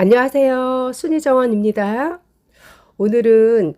안녕하세요. 순희정원입니다. 오늘은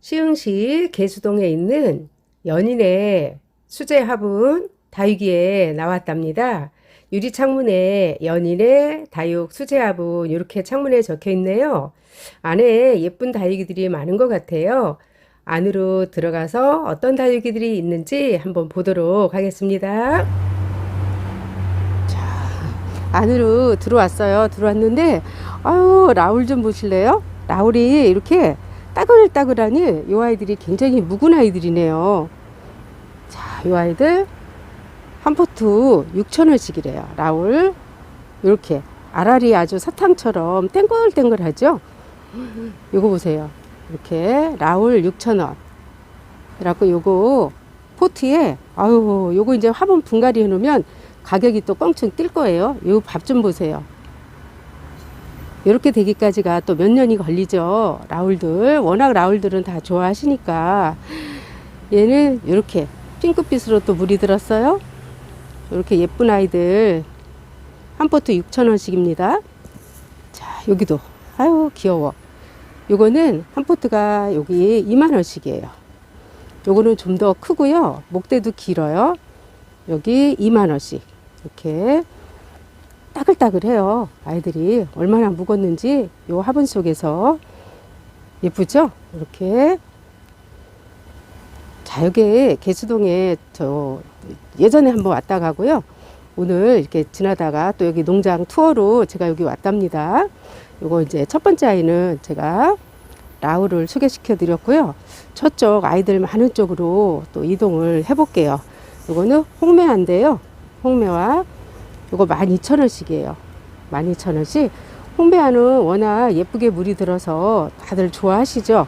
시흥시 계수동에 있는 연인의 수제 화분 다육이에 나왔답니다. 유리 창문에 연인의 다육 수제 화분 이렇게 창문에 적혀 있네요. 안에 예쁜 다육이들이 많은 것 같아요. 안으로 들어가서 어떤 다육이들이 있는지 한번 보도록 하겠습니다. 안으로 들어왔어요. 들어왔는데 아유 라울 좀 보실래요? 라울이 이렇게 따글따글하니 이 아이들이 굉장히 묵은 아이들이네요. 자, 이 아이들 한 포트 6천원씩이래요. 라울 이렇게 알알이 아주 사탕처럼 땡글땡글하죠? 요거 보세요. 이렇게 라울 6천원. 그래갖고 요거 포트에 아유 요거 이제 화분 분갈이 해놓으면 가격이 또 껑충 뛸 거예요. 요 밥 좀 보세요. 이렇게 되기까지가 또 몇 년이 걸리죠. 라울들. 워낙 라울들은 다 좋아하시니까. 얘는 이렇게 핑크빛으로 또 물이 들었어요. 이렇게 예쁜 아이들. 한 포트 6,000원씩입니다. 자, 여기도. 아유, 귀여워. 요거는 한 포트가 여기 2만원씩이에요. 요거는 좀 더 크고요. 목대도 길어요. 여기 2만원씩. 이렇게 따글따글해요. 아이들이 얼마나 묵었는지 요 화분 속에서 예쁘죠? 이렇게 자 여기 개수동에 저 예전에 한번 왔다 가고요. 오늘 이렇게 지나다가 또 여기 농장 투어로 제가 여기 왔답니다. 요거 이제 첫 번째 아이는 제가 라우를 소개시켜 드렸고요. 저쪽 아이들 많은 쪽으로 또 이동을 해 볼게요. 요거는 홍매화인데요. 홍매화 요거 12,000원씩이에요. 12,000원씩. 홍배화는 워낙 예쁘게 물이 들어서 다들 좋아하시죠?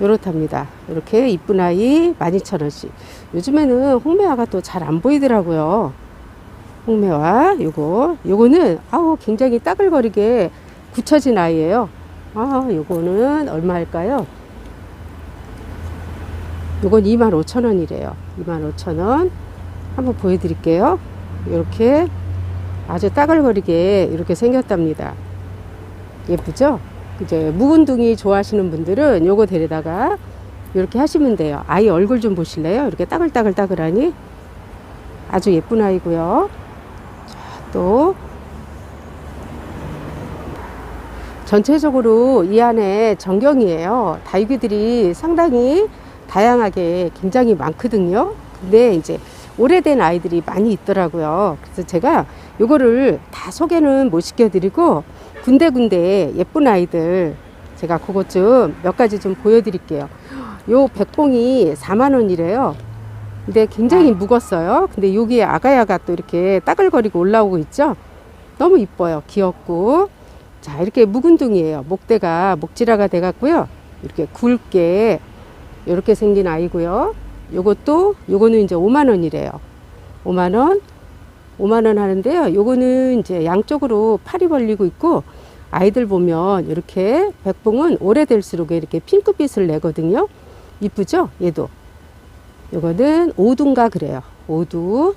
요렇답니다. 이렇게 이쁜 아이 12,000원씩. 요즘에는 홍매화가 또 잘 안 보이더라고요. 홍매화 요거 요거는 아우 굉장히 따글거리게 굳혀진 아이예요. 아 요거는 얼마일까요? 요건 25,000원이래요. 25,000원. 한번 보여드릴게요. 이렇게 아주 따글거리게 이렇게 생겼답니다. 예쁘죠? 이제 묵은둥이 좋아하시는 분들은 요거 데려다가 이렇게 하시면 돼요. 아이 얼굴 좀 보실래요? 이렇게 따글따글따글하니 아주 예쁜 아이고요. 자, 또 전체적으로 이 안에 전경이에요. 다육이들이 상당히 다양하게 굉장히 많거든요. 근데 이제 오래된 아이들이 많이 있더라고요. 그래서 제가 요거를 다 소개는 못 시켜드리고 군데군데 예쁜 아이들 제가 그것 좀 몇 가지 좀 보여드릴게요. 요 백봉이 4만 원이래요. 근데 굉장히 묵었어요. 근데 여기에 아가야가 또 이렇게 따글거리고 올라오고 있죠. 너무 이뻐요. 귀엽고. 자, 이렇게 묵은둥이에요. 목대가 목지라가 돼갖고요. 이렇게 굵게 이렇게 생긴 아이고요. 요것도 요거는 이제 5만 원이래요. 5만 원. 5만 원 하는데요. 요거는 이제 양쪽으로 팔이 벌리고 있고 아이들 보면 이렇게 백봉은 오래될수록 이렇게 핑크빛을 내거든요. 이쁘죠? 얘도. 요거는 오두인가 그래요. 오두.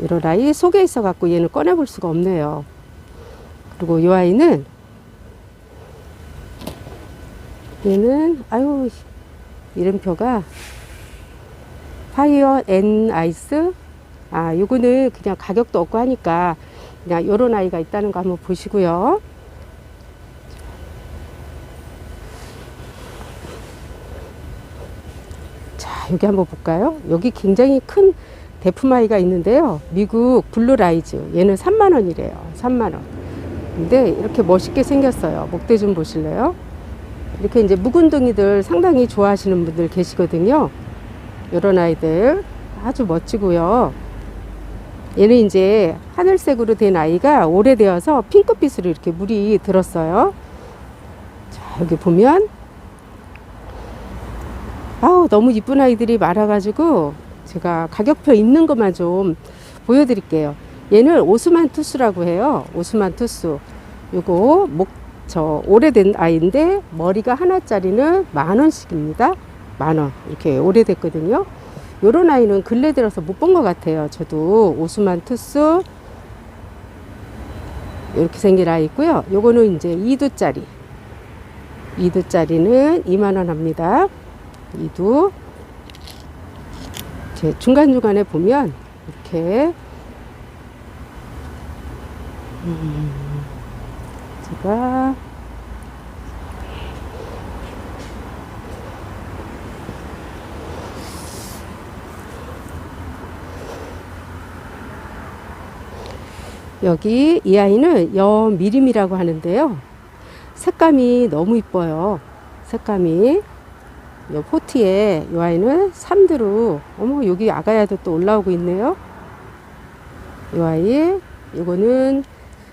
이런 아이 속에 있어 갖고 얘는 꺼내 볼 수가 없네요. 그리고 이 아이는 얘는 아유 이름표가 파이어 앤 아이스? 아 요거는 그냥 가격도 없고 하니까 그냥 요런 아이가 있다는 거 한번 보시고요. 자 여기 한번 볼까요? 여기 굉장히 큰 대품아이가 있는데요. 미국 블루라이즈. 얘는 3만원이래요. 3만원. 근데 이렇게 멋있게 생겼어요. 목대 좀 보실래요? 이렇게 이제 묵은둥이들 상당히 좋아하시는 분들 계시거든요 이런 아이들 아주 멋지고요. 얘는 이제 하늘색으로 된 아이가 오래되어서 핑크빛으로 이렇게 물이 들었어요. 자, 여기 보면 아우 너무 이쁜 아이들이 많아가지고 제가 가격표 있는 것만 좀 보여드릴게요. 얘는 오스만 투스라고 해요. 오스만 투스. 요거 목 저 오래된 아이인데 머리가 하나짜리는 만 원씩입니다. 만원 이렇게 오래됐거든요. 요런 아이는 근래 들어서 못 본 것 같아요. 저도 오스만 투스 이렇게 생긴 아이 있고요. 요거는 이제 2두짜리. 2두짜리는 2만원 합니다. 2두. 제 중간중간에 보면 이렇게 음, 제가 여기 이 아이는 여미림이라고 하는데요. 색감이 너무 이뻐요. 색감이. 요 포트에 이 아이는 3두로 어머 여기 아가야도 또 올라오고 있네요. 이 아이 이거는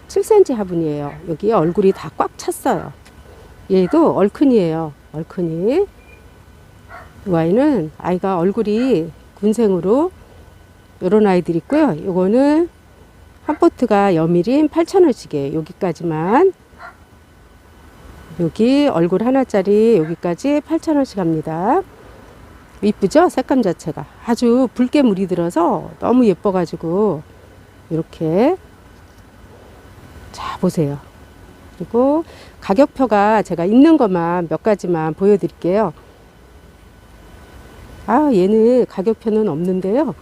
7cm 화분이에요. 여기 얼굴이 다 꽉 찼어요. 얘도 얼큰이에요. 얼큰이. 이 아이는 아이가 얼굴이 군생으로 이런 아이들 있고요. 요거는 한 포트가 여밀인 8,000원씩이에요. 여기까지만. 여기 얼굴 하나짜리 여기까지 8,000원씩 합니다. 이쁘죠? 색감 자체가. 아주 붉게 물이 들어서 너무 예뻐가지고 이렇게 자 보세요. 그리고 가격표가 제가 있는 것만 몇 가지만 보여드릴게요. 아 얘는 가격표는 없는데요.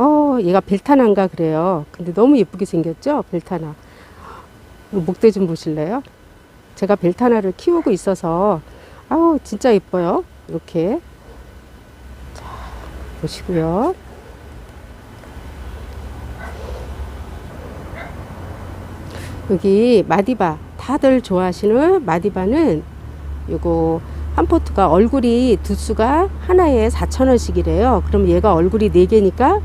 어, 얘가 벨타나인가 그래요. 근데 너무 예쁘게 생겼죠? 벨타나. 목대 좀 보실래요? 제가 벨타나를 키우고 있어서, 아우, 진짜 예뻐요. 이렇게. 자, 보시고요. 여기 마디바. 다들 좋아하시는 마디바는 요거 한 포트가 얼굴이 두수가 하나에 4,000원씩이래요. 그럼 얘가 얼굴이 4개니까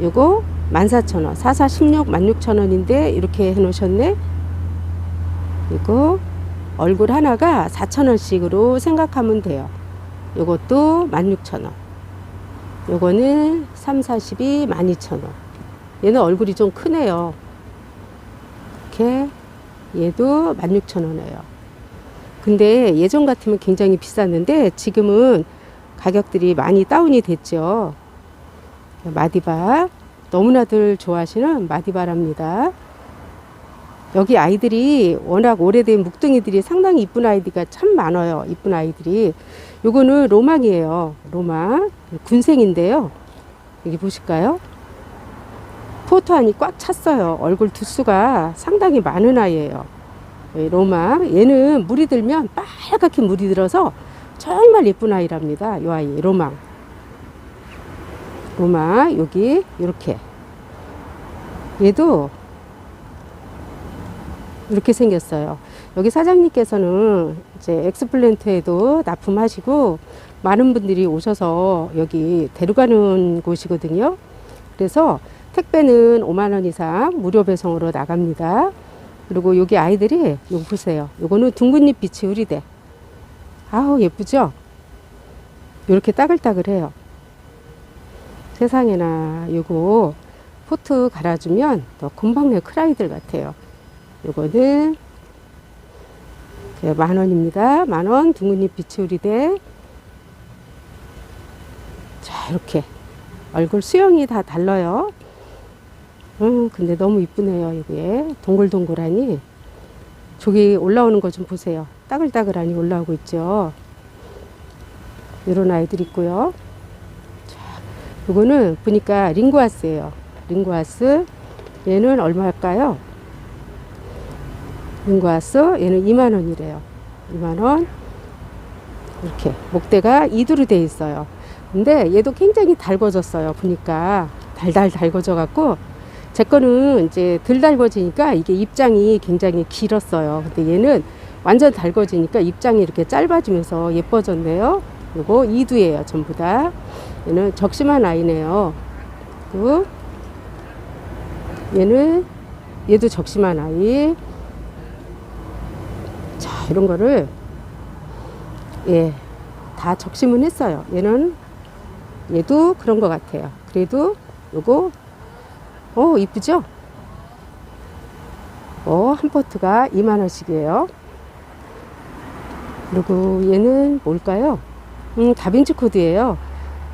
요거 14,000원. 4416 16,000원인데 이렇게 해 놓으셨네. 이거 얼굴 하나가 4,000원씩으로 생각하면 돼요. 요것도 16,000원. 요거는 3, 42 12,000원. 얘는 얼굴이 좀 크네요. 이렇게 얘도 16,000원이에요. 근데 예전 같으면 굉장히 비쌌는데 지금은 가격들이 많이 다운이 됐죠. 마디바 너무나들 좋아하시는 마디바랍니다. 여기 아이들이 워낙 오래된 묵둥이들이 상당히 이쁜 아이들이 참 많아요. 이쁜 아이들이. 요거는 로망이에요. 로망. 군생인데요. 여기 보실까요? 포토안이 꽉 찼어요. 얼굴 두수가 상당히 많은 아이예요. 로망. 얘는 물이 들면 빨갛게 물이 들어서 정말 예쁜 아이랍니다. 이 아이 로망. 로마 여기 이렇게 얘도 이렇게 생겼어요. 여기 사장님께서는 이제 엑스플랜트에도 납품하시고 많은 분들이 오셔서 여기 데려가는 곳이거든요. 그래서 택배는 5만 원 이상 무료 배송으로 나갑니다. 그리고 여기 아이들이 요거 보세요. 요거는 둥근잎 빛이 우리대. 아우 예쁘죠? 이렇게 따글따글해요. 세상에나 요거 포트 갈아주면 또 금방 내 크라이들 같아요. 요거는 만 원입니다. 만 원, 둥근잎 비치우리대. 자, 이렇게. 얼굴 수영이 다 달라요. 음, 근데 너무 이쁘네요, 이게. 동글동글하니. 저기 올라오는 거 좀 보세요. 따글따글하니 올라오고 있죠. 이런 아이들 있고요. 이거는 보니까 링구아스예요. 링구아스. 얘는 얼마일까요? 링구아스. 얘는 2만 원이래요. 2만 원. 이렇게 목대가 이두로 돼 있어요. 근데 얘도 굉장히 달궈졌어요. 보니까 달달 달궈져 갖고 제 거는 이제 덜 달궈지니까 이게 입장이 굉장히 길었어요. 근데 얘는 완전 달궈지니까 입장이 이렇게 짧아지면서 예뻐졌네요. 요거 이두예요. 전부 다. 얘는 적심한 아이네요. 그 얘는 얘도 적심한 아이. 자, 이런 거를 예, 다 적심은 했어요. 얘는 얘도 그런 것 같아요. 그래도 요거 오 이쁘죠? 어, 한 포트가 2만 원씩이에요. 그리고 얘는 뭘까요? 음, 다빈치 코드예요.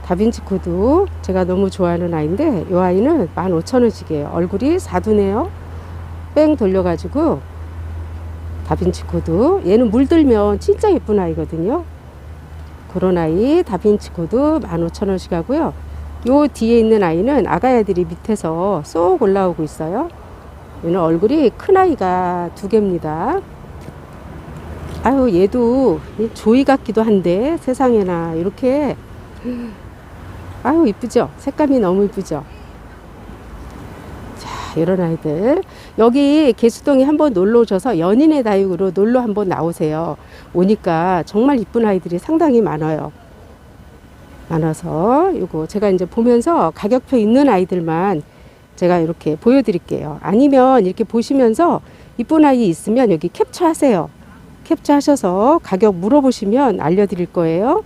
다빈치 코드 제가 너무 좋아하는 아이인데 이 아이는 15,000원씩이에요. 얼굴이 사두네요. 뺑 돌려가지고 다빈치 코드 얘는 물들면 진짜 예쁜 아이거든요 그런 아이 다빈치 코드 15,000원씩 하고요 요 뒤에 있는 아이는 아가야들이 밑에서 쏙 올라오고 있어요 얘는 얼굴이 큰 아이가 두 개입니다 아유 얘도 이 조이 같기도 한데 세상에나 이렇게 아유 이쁘죠? 색감이 너무 이쁘죠? 자 이런 아이들. 여기 개수동에 한번 놀러 오셔서 연인의 다육으로 놀러 한번 나오세요. 오니까 정말 이쁜 아이들이 상당히 많아요. 많아서 요거 제가 이제 보면서 가격표 있는 아이들만 제가 이렇게 보여드릴게요. 아니면 이렇게 보시면서 이쁜 아이 있으면 여기 캡처하세요. 캡처하셔서 가격 물어보시면 알려드릴 거예요.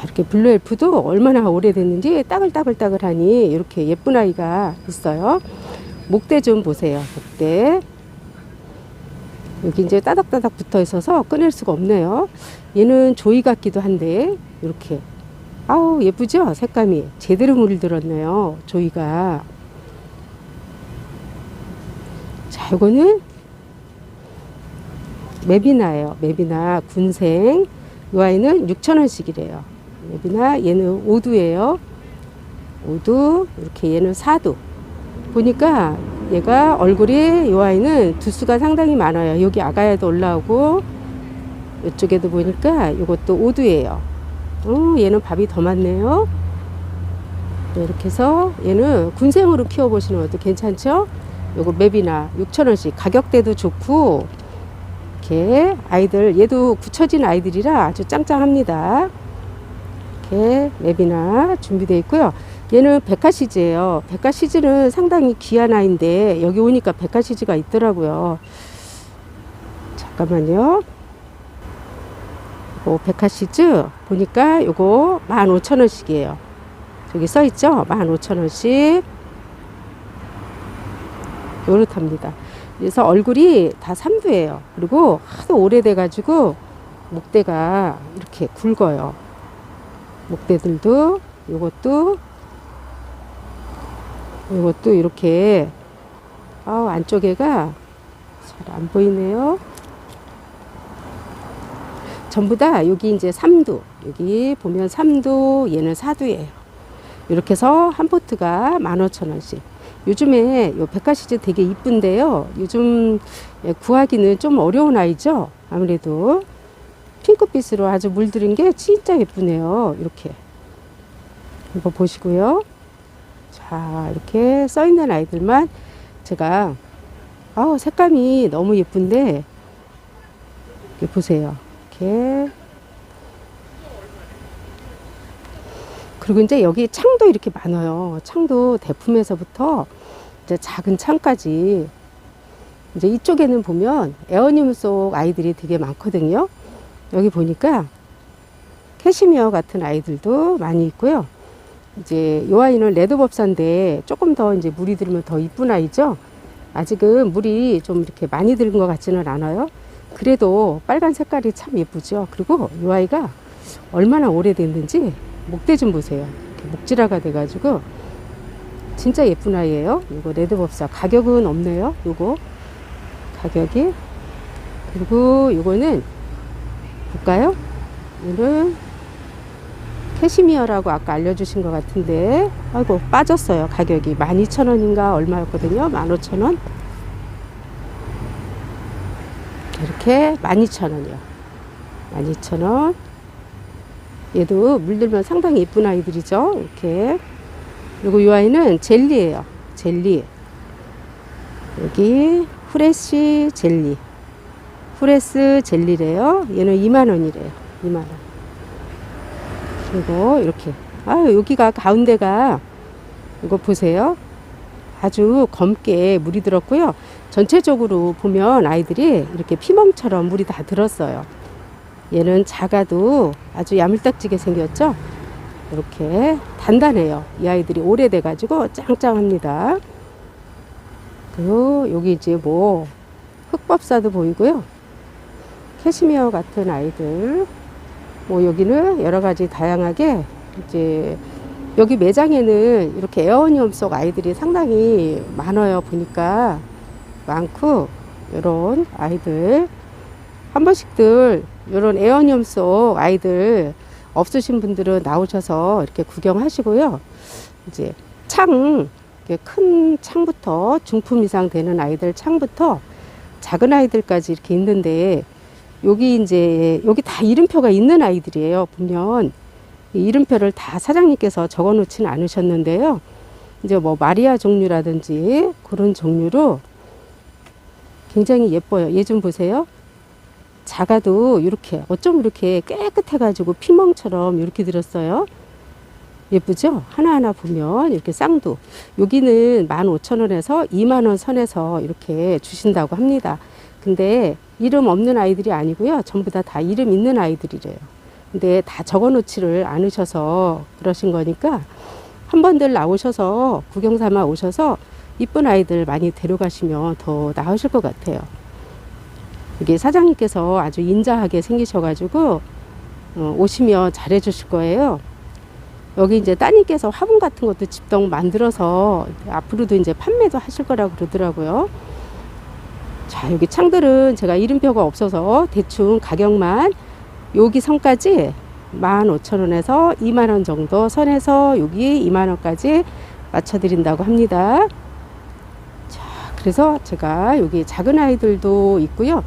자, 이렇게 블루 엘프도 얼마나 오래됐는지 따글따글따글하니 이렇게 예쁜 아이가 있어요. 목대 좀 보세요. 목대. 여기 이제 따닥따닥 붙어 있어서 꺼낼 수가 없네요. 얘는 조이 같기도 한데 이렇게 아우 예쁘죠? 색감이 제대로 물들었네요. 조이가. 자, 이거는 맵이나예요. 맵이나 군생. 이 아이는 6,000원씩이래요. 맵이나 얘는 오두예요. 오두. 이렇게 얘는 사두. 보니까 얘가 얼굴이 이 아이는 두수가 상당히 많아요. 여기 아가야도 올라오고 이쪽에도 보니까 이것도 오두예요. 어, 얘는 밥이 더 많네요. 네, 이렇게 해서 얘는 군생으로 키워보시는 것도 괜찮죠? 요거 맵이나 6,000원씩 가격대도 좋고 이렇게 아이들 얘도 굳혀진 아이들이라 아주 짱짱합니다. 이렇게 맵이나 준비되어 있고요. 얘는 백화시즈예요. 백화시즈는 상당히 귀한 아이인데 여기 오니까 백화시즈가 있더라고요. 잠깐만요. 요 백화시즈 보니까 요거 15,000원씩이에요. 저기 써 있죠? 15,000원씩. 요렇답니다. 그래서 얼굴이 다 삼두예요. 그리고 하도 오래돼가지고 목대가 이렇게 굵어요. 목대들도 요것도 요것도 이렇게 아 안쪽에가 잘 안 보이네요. 전부 다 여기 이제 삼두 여기 보면 삼두 얘는 사두예요. 이렇게 해서 한 포트가 15,000원씩. 요즘에 요 백화시즈 되게 이쁜데요. 요즘 예, 구하기는 좀 어려운 아이죠. 아무래도 핑크빛으로 아주 물들인 게 진짜 예쁘네요. 이렇게 이거 보시고요. 자 이렇게 써 있는 아이들만 제가 아우 색감이 너무 예쁜데 이렇게 보세요. 이렇게 그리고 이제 여기 창도 이렇게 많아요. 창도 대품에서부터 이제 작은 창까지 이제 이쪽에는 보면 에어니움 속 아이들이 되게 많거든요. 여기 보니까 캐시미어 같은 아이들도 많이 있고요. 이제 이 아이는 레드법사인데 조금 더 이제 물이 들면 더 이쁜 아이죠. 아직은 물이 좀 이렇게 많이 들은 것 같지는 않아요. 그래도 빨간 색깔이 참 예쁘죠. 그리고 이 아이가 얼마나 오래됐는지 목대 좀 보세요. 목질화가 돼가지고 진짜 예쁜 아이예요. 이거 레드법사 가격은 없네요. 요거 가격이 그리고 요거는 볼까요? 이는 캐시미어라고 아까 알려주신 것 같은데 아이고 빠졌어요 가격이 12,000원인가 얼마였거든요 15,000원 이렇게 12,000원이요 12,000원 얘도 물들면 상당히 예쁜 아이들이죠. 이렇게. 그리고 이 아이는 젤리예요. 젤리. 여기 후레쉬 젤리. 후레스 젤리래요. 얘는 2만 원이래요. 2만 원. 그리고 이렇게. 아, 여기가 가운데가 이거 보세요. 아주 검게 물이 들었고요. 전체적으로 보면 아이들이 이렇게 피멍처럼 물이 다 들었어요. 얘는 작아도 아주 야물딱지게 생겼죠? 이렇게 단단해요. 이 아이들이 오래돼가지고 짱짱합니다. 그리고 여기 이제 뭐 흑법사도 보이고요. 캐시미어 같은 아이들. 뭐 여기는 여러 가지 다양하게 이제 여기 매장에는 이렇게 에어니엄 속 아이들이 상당히 많아요. 보니까 많고 이런 아이들 한 번씩들 이런 에어늄 속 아이들 없으신 분들은 나오셔서 이렇게 구경하시고요. 이제 창, 큰 창부터 중품 이상 되는 아이들 창부터 작은 아이들까지 이렇게 있는데 여기 이제 여기 다 이름표가 있는 아이들이에요. 보면 이 이름표를 다 사장님께서 적어 놓지는 않으셨는데요. 이제 뭐 마리아 종류라든지 그런 종류로 굉장히 예뻐요. 얘 좀 보세요. 작아도 이렇게 어쩜 이렇게 깨끗해 가지고 피멍처럼 이렇게 들었어요. 예쁘죠? 하나하나 보면 이렇게 쌍두. 여기는 15,000원에서 2만 원 선에서 이렇게 주신다고 합니다. 근데 이름 없는 아이들이 아니고요. 전부 다 다 이름 있는 아이들이래요. 근데 다 적어 놓지를 않으셔서 그러신 거니까 한 번들 나오셔서 구경 삼아 오셔서 이쁜 아이들 많이 데려가시면 더 나으실 것 같아요. 이게 사장님께서 아주 인자하게 생기셔가지고 어, 오시면 잘해주실 거예요. 여기 이제 따님께서 화분 같은 것도 집동 만들어서 앞으로도 이제 판매도 하실 거라고 그러더라고요. 자, 여기 창들은 제가 이름표가 없어서 대충 가격만 여기 선까지 15,000원에서 2만원 정도 선에서 여기 2만원까지 맞춰드린다고 합니다. 자, 그래서 제가 여기 작은 아이들도 있고요.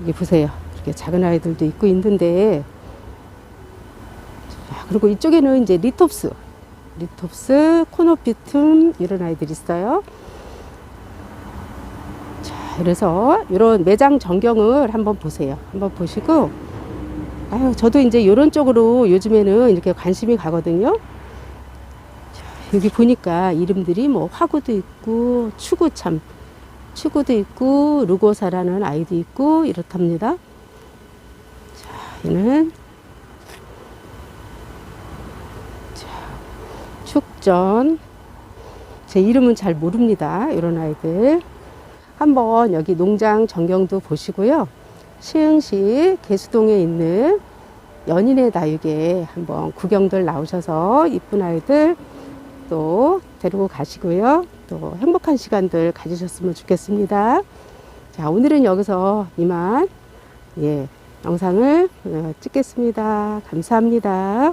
여기 보세요. 이렇게 작은 아이들도 있고 있는데 자, 그리고 이쪽에는 이제 리톱스, 리톱스, 코노피툼 이런 아이들이 있어요. 자, 그래서 이런 매장 전경을 한번 보세요. 한번 보시고, 아유, 저도 이제 이런 쪽으로 요즘에는 이렇게 관심이 가거든요. 자, 여기 보니까 이름들이 뭐 화구도 있고, 추구참, 추구도 있고, 루고사라는 아이도 있고, 이렇답니다. 자, 얘는 축전. 제 이름은 잘 모릅니다. 이런 아이들. 한번 여기 농장 전경도 보시고요. 시흥시 개수동에 있는 연인의 다육에 한번 구경들 나오셔서 이쁜 아이들 또 데리고 가시고요. 또 행복한 시간들 가지셨으면 좋겠습니다. 자, 오늘은 여기서 이만 예, 영상을 어, 찍겠습니다. 감사합니다.